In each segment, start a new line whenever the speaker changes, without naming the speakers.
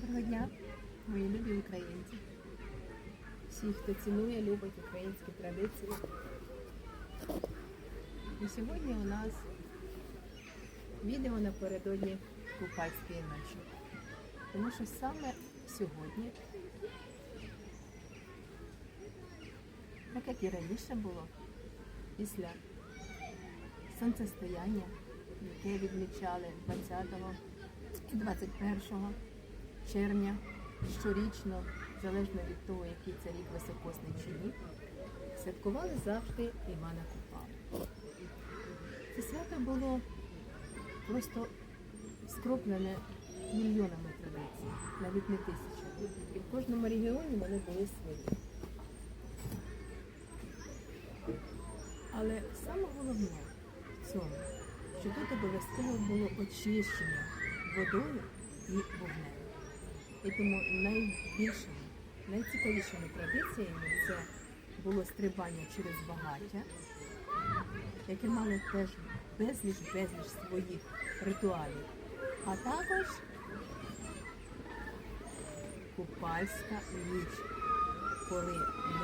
Доброго дня, мої любі українці. Всі, хто цінує, любить українські традиції. І сьогодні у нас відео напередодні Купальської ночі. Тому що саме сьогодні, так як і раніше було, після сонцестояння, яке відмічали 20 і 21 червня щорічно, залежно від того, який це рік високосний чи ні, святкували завжди Івана Купала. Це свято було просто скроплене мільйонами традицій, навіть не тисячами. І в кожному регіоні вони були свої. Але саме головне в цьому, що тут обов'язково було очищення водою і вогнем. І тому найбільшими, найцікавішими традиціями це було стрибання через багаття, яке мало теж безліч безліч своїх ритуалів, а також купальська ніч, коли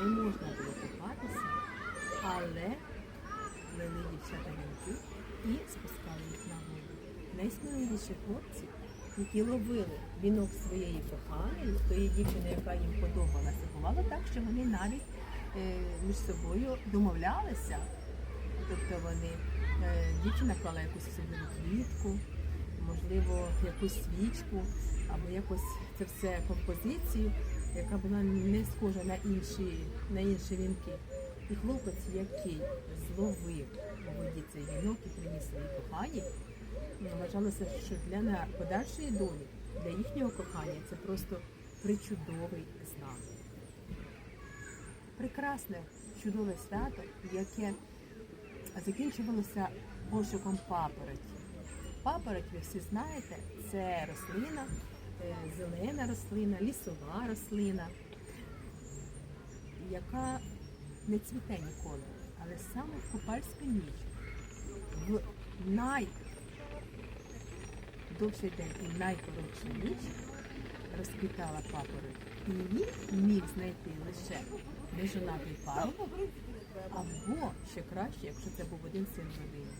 не можна було купатися, але вели дівчата вінки і спускали їх на воду. Найсміливіші хлопці, які ловили вінок своєї коханої, тої дівчини, яка їм подобалася, бувало так, що вони навіть е, між собою домовлялися. Тобто вони, е, дівчина клала якусь особливу квітку, можливо, якусь свічку, або якось це все композицію, яка була не схожа на інші, на інші вінки. І хлопець, який зловив у воді цей вінок і приніс своїй коханій, вважалося, що для подальшої долі, для їхнього кохання це просто причудовий знак. Прекрасне, чудове свято, яке закінчувалося пошуком папороті. Папороть, ви всі знаєте, це рослина, е, зелена рослина, лісова рослина, яка не цвіте ніколи. Але саме в Купальську ніч, в найдовший день і найкоротшу ніч розквітала папороть. І її міг знайти лише нежонатий парубок, або ще краще, якщо це був один син родини.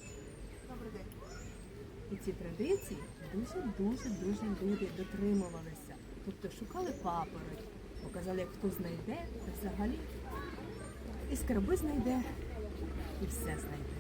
І ці традиції дуже-дуже дуже люди дотримувалися. Тобто шукали папороть, показали, як хто знайде, та взагалі і скарби знайде, і все знайде.